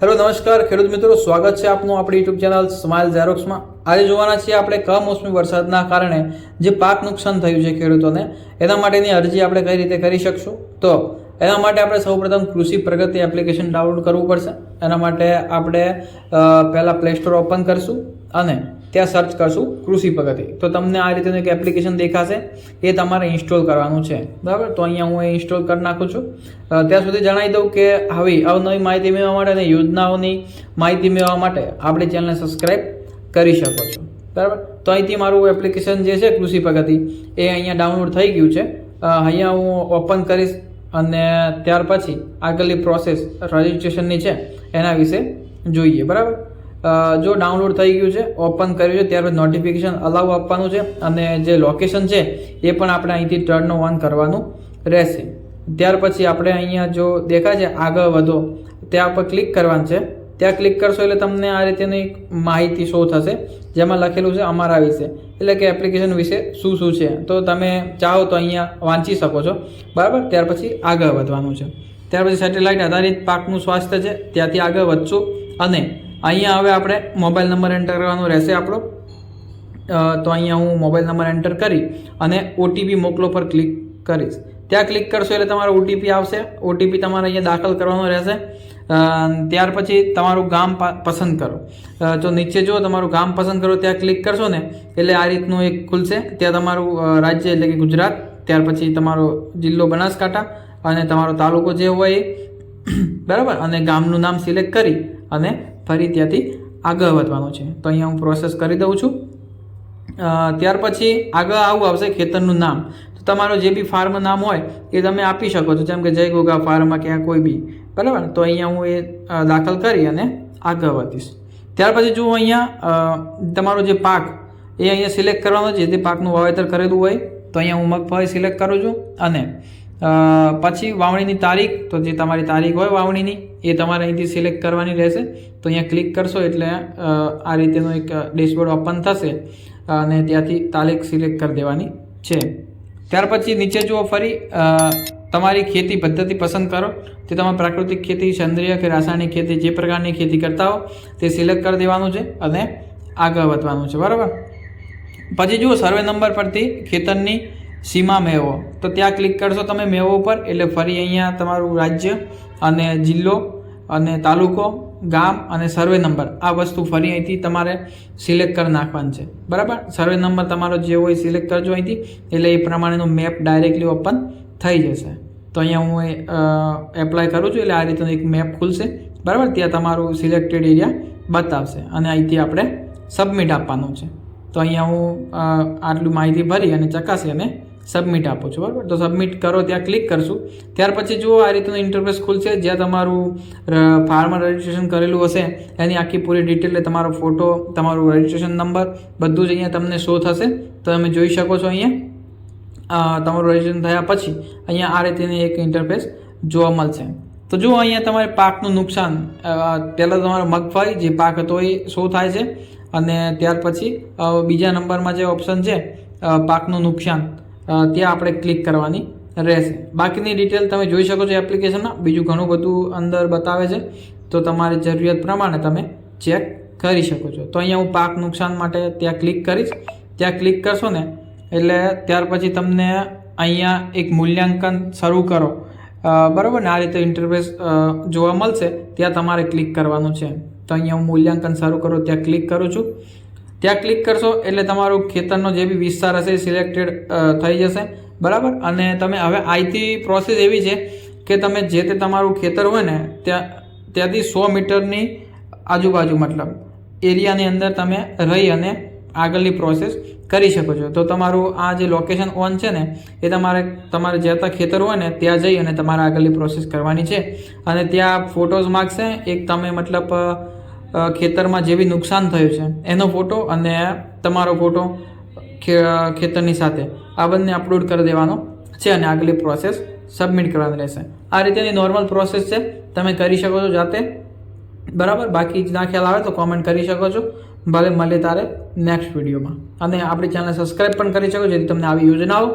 Hello, નમસ્કાર. ખેડૂત મિત્રો, સ્વાગત છે આપનું આપણી યુટ્યુબ ચેનલ સ્માઇલ ઝેરોક્સમાં આજે જોવાના છીએ આપણે કમોસમી વરસાદના કારણે જે પાક નુકસાન થયું છે ખેડૂતોને, એના માટેની અરજી આપણે કઈ રીતે કરી શકશું? તો, એના માટે આપણે સૌપ્રથમ કૃષિ પ્રગતિ એપ્લિકેશન ડાઉનલોડ કરવું પડશે. એના માટે આપણે પહેલાં પ્લે સ્ટોર ઓપન કરશું અને ત્યાં સર્ચ કરશું કૃષિ પ્રગતિ તો તમને આ રીતેનું એક એપ્લિકેશન દેખાશે. એ તમારે ઇન્સ્ટોલ કરવાનું છે. બરાબર? તો અહીંયા હું એ ઇન્સ્ટોલ કરી નાખું છું. ત્યાં સુધી જણાવી દઉં કે આવી અવનવી માહિતી મેળવવા માટે અને યોજનાઓની માહિતી મેળવવા માટે આપણી ચેનલને સબસ્ક્રાઈબ કરી શકો છો. બરાબર? તો અહીંથી મારું એપ્લિકેશન જે છે કૃષિ પ્રગતિ એ અહીંયા ડાઉનલોડ થઈ ગયું છે. અહીંયા હું ઓપન કરીશ અને ત્યાર પછી આગળની પ્રોસેસ રજિસ્ટ્રેશનની છે, એના વિશે જોઈએ. બરાબર? જો ડાઉનલોડ થઈ ગયું છે, ઓપન કર્યું છે, ત્યારબાદ નોટિફિકેશન અલાઉ આપવાનું છે અને જે લોકેશન છે, એ પણ આપણે અહીંથી ટર્ન ઓન કરવાનું રહેશે. ત્યાર પછી આપણે અહીંયા જો દેખાય છે, આગળ વધો, ત્યાં પર ક્લિક કરવાનું છે. ત્યાં ક્લિક કરશો એટલે તમને આ રીતેની માહિતી શો થશે, જેમાં લખેલું છે અમારા વિશે. એટલે કે એપ્લિકેશન વિશે શું શું છે. તો તમે ચાહો તો અહીંયા વાંચી શકો છો. બરાબર? ત્યાર પછી આગળ વધવાનું છે. ત્યાર પછી સેટેલાઇટ આધારિત પાકનું સ્વાસ્થ્ય છે, ત્યાંથી આગળ વધશું અને અહીંયા હવે આપણે મોબાઈલ નંબર એન્ટર કરવાનો રહેશે આપણો. તો અહીંયા હું મોબાઈલ નંબર એન્ટર કરી અને ઓટીપી મોકલો પર ક્લિક કરીશ. ત્યાં ક્લિક કરશો એટલે તમારો ઓટીપી આવશે. ઓટીપી તમારે અહીંયા દાખલ કરવાનો રહેશે. ત્યાર પછી તમારું ગામ પસંદ કરો. જો નીચે જો તમારું ગામ પસંદ કરો, ત્યાં ક્લિક કરશો ને, એટલે આ રીતનું એક ખુલશે. ત્યાં તમારું રાજ્ય એટલે કે ગુજરાત, ત્યાર પછી તમારો જિલ્લો બનાસકાંઠા અને તમારો તાલુકો જે હોય એ. બરાબર? અને ગામનું નામ સિલેક્ટ કરી અને ફરી ત્યાંથી આગળ વધવાનું છે. તો અહીંયા હું પ્રોસેસ કરી દઉં છું. ત્યાર પછી આગળ આવું આવશે ખેતરનું નામ. તો તમારું જે બી ફાર્મ નામ હોય એ તમે આપી શકો છો. જેમ કે જય ગોગા ફાર્મ ક્યાં કોઈ બી. બરાબર? તો અહીંયા હું એ દાખલ કરી અને આગળ વધીશ. ત્યાર પછી જો અહીંયા તમારો જે પાક એ અહીંયા સિલેક્ટ કરવાનો છે, જે પાકનું વાવેતર કરેલું હોય, તો અહીંયા હું મગફળી સિલેક્ટ કરું છું. અને પછી વાવણીની તારીખ, તો જે તમારી તારીખ હોય વાવણીની, એ તમારે અહીંથી સિલેક્ટ કરવાની રહેશે. તો અહીંયા ક્લિક કરશો એટલે આ રીતેનો એક ડેશબોર્ડ ઓપન થશે અને ત્યાંથી તારીખ સિલેક્ટ કરી દેવાની છે. ત્યાર પછી નીચે જુઓ ફરી તમારી ખેતી પદ્ધતિ પસંદ કરો. તે તમે પ્રાકૃતિક ખેતી, સેન્દ્રિય કે રાસાયણિક ખેતી, જે પ્રકારની ખેતી કરતા હો, તે સિલેક્ટ કરી દેવાનું છે અને આગળ વધવાનું છે. બરાબર? પછી જુઓ સર્વે નંબર પરથી ખેતરની સીમા મેવો. તો ત્યાં ક્લિક કરશો તમે મેવો પર એટલે ફરી અહીંયા તમારું રાજ્ય અને જિલ્લો અને તાલુકો, ગામ અને સર્વે નંબર આ વસ્તુ ફરી અહીંથી તમારે સિલેક્ટ કરી નાખવાનું છે. બરાબર? સર્વે નંબર તમારો જે હોય સિલેક્ટ કરજો અહીંથી, એટલે એ પ્રમાણેનો મેપ ડાયરેક્ટલી ઓપન થઈ જશે. તો અહીંયા હું એપ્લાય કરું છું, એટલે આ રીતનો એક મેપ ખુલશે. બરાબર? ત્યાં તમારું સિલેક્ટેડ એરિયા બતાવશે અને અહીંથી આપણે સબમિટ આપવાનું છે. તો અહીંયા હું આટલું માહિતી ભરી અને ચકાસી અને સબમિટ આપો છો, બરાબર? તો સબમિટ કરો, ત્યાં ક્લિક કરશું. ત્યાર પછી જુઓ, આ રીતનું ઇન્ટરફેસ ખુલશે. જ્યાં તમારું ફાર્મર રજિસ્ટ્રેશન કરેલું હશે, એની આખી પૂરી ડિટેલ તમારો ફોટો તમારું રજિસ્ટ્રેશન નંબર બધું જ અહીંયા તમને શો થશે. તો તમે જોઈ શકો છો અહીંયા. તમારું રજિસ્ટ્રેશન થયા પછી અહીંયા આ રીતેની એક ઇન્ટરફેસ જોવા મળશે. તો જુઓ, અહીંયા તમારે પાકનું નુકસાન પહેલાં તમારો મગફળી, જે પાક હતો એ શો થાય છે. અને ત્યાર પછી બીજા નંબરમાં જે ઓપ્શન છે પાકનું નુકસાન. ત્યાં આપણે ક્લિક કરવાની રહેશે. બાકીની ડિટેલ તમે જોઈ શકો છો એપ્લિકેશનમાં બીજું ઘણું બધું અંદર બતાવે છે. તો તમારી જરૂરિયાત પ્રમાણે તમે ચેક કરી શકો છો. તો અહીંયા હું પાક નુકસાન માટે ત્યાં ક્લિક કરીશ. ત્યાં ક્લિક કરશો ને, એટલે ત્યાર પછી તમને અહીંયા એક મૂલ્યાંકન શરૂ કરો. બરાબર ને? આ રીતે ઇન્ટરફેસ જોવા મળશે. ત્યાં તમારે ક્લિક કરવાનું છે. તો અહીંયા હું મૂલ્યાંકન શરૂ કરું, ત્યાં ક્લિક કરું છું. ત્યાં ક્લિક કરશો એટલે તમારું ખેતરનો જે બી વિસ્તાર હશે સિલેક્ટેડ થઈ જશે. બરાબર? અને તમે હવે આઈથી પ્રોસેસ એવી છે કે તમે જે તે તમારું ખેતર હોય ને, ત્યાં, ત્યાંથી સો મીટરની આજુબાજુ મતલબ એરિયાની અંદર તમે રહી અને આગળની પ્રોસેસ કરી શકો છો. તો તમારું આ જે લોકેશન ઓન છે ને, એ તમારે તમારે જ્યાં ત્યાં ખેતર હોય ને, ત્યાં જઈ અને તમારે આગળની પ્રોસેસ કરવાની છે. અને ત્યાં ફોટોઝ માગશે એક તમે મતલબ ખેતરમાં જે બી નુકસાન થયું છે, એનો ફોટો અને તમારો ફોટો ખેતરની સાથે. આ બંને અપલોડ કરી દેવાનો છે અને આગલી પ્રોસેસ સબમિટ કરવાની રહેશે. આ રીતેની નોર્મલ પ્રોસેસ છે, તમે કરી શકો છો જાતે. બરાબર? બાકી ના ખ્યાલ આવે તો કોમેન્ટ કરી શકો છો. ભલે મળે તારે નેક્સ્ટ વિડીયોમાં અને આપણી ચેનલ સબસ્ક્રાઈબ પણ કરી શકો જેથી તમને આવી યોજનાઓ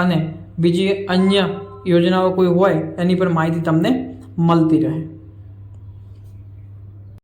અને બીજી અન્ય યોજનાઓ કોઈ હોય, એની પર માહિતી તમને મળતી રહે.